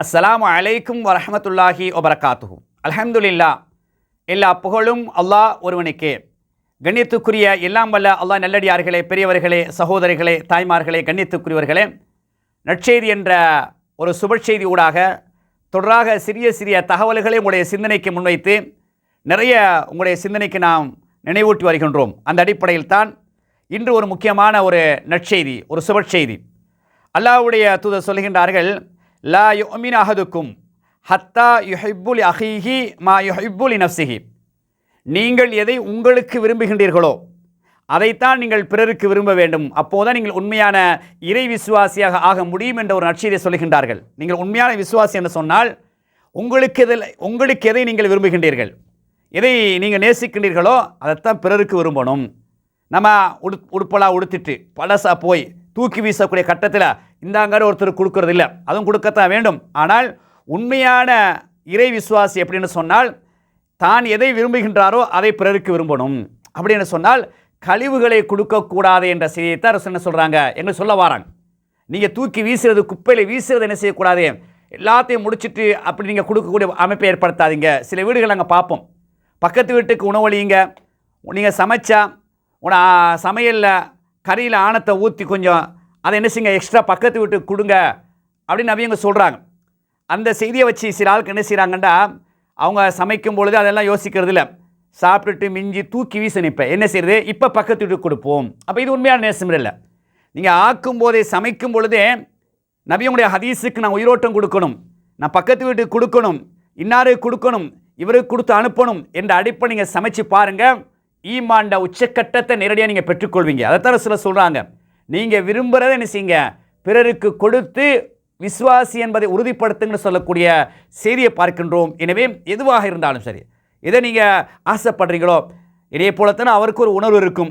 அஸ்லாம் அலைக்கும் வரஹமத்துல்லாஹி வபரகாத்துஹு அலமதுல்லா எல்லா புகழும் அல்லாஹ் ஒருவனுக்கே கண்ணியத்துக்குரிய எல்லாம் வல்ல அல்லாஹ் நல்லடியார்களே பெரியவர்களே சகோதரிகளே தாய்மார்களே கண்ணியத்துக்குரியவர்களே. நற்செய்தி என்ற ஒரு சுபச்செய்தி ஊடாக தொடராக சிறிய சிறிய தகவல்களை உங்களுடைய சிந்தனைக்கு முன்வைத்து நிறைய உங்களுடைய சிந்தனைக்கு நாம் நினைவூட்டி வருகின்றோம். அந்த அடிப்படையில் தான் இன்று ஒரு முக்கியமான ஒரு நற்செய்தி ஒரு சுபச்செய்தி அல்லாவுடைய தூதர் சொல்கின்றார்கள் லா யுமின் அஹதுக்கும் ஹத்தா யுஹிப்புல் அஹீஹி மா யுஹிப்புல் நஃப்சிஹி நீங்கள் எதை உங்களுக்கு விரும்புகின்றீர்களோ அதைத்தான் நீங்கள் பிறருக்கு விரும்ப வேண்டும். அப்போதான் நீங்கள் உண்மையான இறை விசுவாசியாக ஆக முடியும் என்ற ஒரு நற்செய்தியை சொல்கின்றார்கள் நீங்கள் உண்மையான விசுவாசி என்று சொன்னால் உங்களுக்கு எதில் உங்களுக்கு எதை நீங்கள் விரும்புகின்றீர்கள்? எதை நீங்கள் நேசிக்கின்றீர்களோ அதைத்தான் பிறருக்கு விரும்பணும். நம்ம உடு உடுப்பலாக உடுத்திட்டு பழசா போய் தூக்கி வீசக்கூடிய கட்டத்தில் இந்தாங்கிற ஒருத்தர் கொடுக்கறது இல்லை அதுவும் கொடுக்கத்தான் வேண்டும். ஆனால் உண்மையான இறை விசுவாசி எப்படின்னு சொன்னால் தான் எதை விரும்புகின்றாரோ அதை பிறருக்கு விரும்பணும். அப்படின்னு சொன்னால் கழிவுகளை கொடுக்கக்கூடாது என்ற செய்தியைத்தான் அரசு என்ன சொல்கிறாங்க என்று சொல்ல வராங்க. நீங்கள் தூக்கி வீசுறது குப்பையில் வீசுறது என்ன செய்யக்கூடாது? எல்லாத்தையும் முடிச்சுட்டு அப்படி நீங்கள் கொடுக்கக்கூடிய அமைப்பை ஏற்படுத்தாதீங்க. சில வீடுகள் நாங்கள் பார்ப்போம். பக்கத்து வீட்டுக்கு உணவளியுங்க நீங்கள் சமைச்சா உன சமையலில் கறியில் ஆணத்தை ஊற்றி கொஞ்சம் அதை என்ன செய்யுங்க எக்ஸ்ட்ரா பக்கத்து வீட்டுக்கு கொடுங்க அப்படின்னு நவியங்க சொல்கிறாங்க அந்த செய்தியை வச்சு சில ஆளுக்கு என்ன செய்கிறாங்கன்னா அவங்க சமைக்கும் பொழுது அதெல்லாம் யோசிக்கிறது இல்லை. சாப்பிட்டுட்டு மிஞ்சி தூக்கி வீச நிற்பேன் என்ன செய்கிறது இப்போ பக்கத்து வீட்டுக்கு கொடுப்போம். அப்போ இது உண்மையான நேசம் இல்லை. நீங்கள் ஆக்கும் போதே சமைக்கும் பொழுதே நபியங்களுடைய ஹதீஸுக்கு நான் உயிரோட்டம் கொடுக்கணும். நான் பக்கத்து வீட்டுக்கு கொடுக்கணும். இன்னாருக்கு கொடுக்கணும். இவருக்கு கொடுத்து அனுப்பணும் என்ற அடிப்பை நீங்கள் சமைச்சு பாருங்கள் ஈமாண்ட உச்சக்கட்டத்தை நேரடியாக நீங்கள் பெற்றுக்கொள்வீங்க. அதைத்தான் சில சொல்கிறாங்க நீங்கள் விரும்புகிறத என்ன செய்யுங்க? பிறருக்கு கொடுத்து விஸ்வாசி என்பதை உறுதிப்படுத்துங்கன்னு சொல்லக்கூடிய செய்தியை பார்க்கின்றோம். எனவே எதுவாக இருந்தாலும் சரி இதை நீங்கள் ஆசைப்படுறீங்களோ இணைய போலத்தானே அவருக்கு ஒரு உணர்வு இருக்கும்.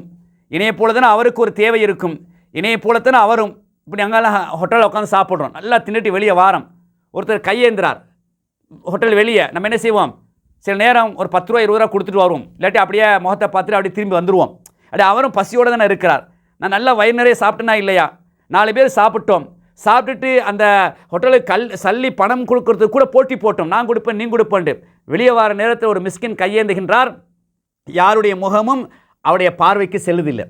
இணைய போலத்தானே அவருக்கு ஒரு தேவை இருக்கும். இணைய போலத்தானே அவரும் இப்படி அங்கெல்லாம் ஹோட்டலில் உட்காந்து சாப்பிட்றோம். நல்லா தின்னுட்டு வெளியே வாரம். ஒருத்தர் கையேந்திரார் ஹோட்டல் வெளியே நம்ம என்ன செய்வோம்? சில நேரம் ஒரு பத்து ரூபா இருபது ரூபா கொடுத்துட்டு வருவோம் இல்லாட்டி அப்படியே முகத்தை பார்த்துட்டு அப்படியே திரும்பி வந்துடுவோம் அப்படியே அவரும் பசியோடு தானே இருக்கிறார். நான் நல்லா வயிறு நிறைய சாப்பிட்டேனா இல்லையா? நாலு பேர் சாப்பிட்டோம். சாப்பிட்டுட்டு அந்த ஹோட்டலுக்கு கல் சல்லி பணம் கொடுக்கறதுக்கு கூட போட்டி போட்டோம். நான் கொடுப்பேன் நீ கொடுப்பேன்ட்டு. வெளியே வர நேரத்தில் ஒரு மிஸ்கின் கையேந்துகின்றார். யாருடைய முகமும் அவருடைய பார்வைக்கு செல்லுதில்லை.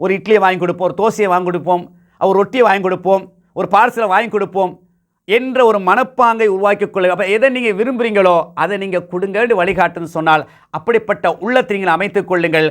ஒரு இட்லியை வாங்கி கொடுப்போம் ஒரு தோசையை வாங்கி கொடுப்போம் ஒரு ரொட்டியை வாங்கி கொடுப்போம் ஒரு பார்சலை வாங்கி கொடுப்போம். என்ற ஒரு மனப்பாங்கை உருவாக்கி கொள்ள அப்போ எதை நீங்கள் விரும்புகிறீங்களோ அதை நீங்கள் கொடுங்கன்னு வழிகாட்டுன்னு சொன்னால் அப்படிப்பட்ட உள்ளத்தை நீங்கள் அமைத்துக் கொள்ளுங்கள்.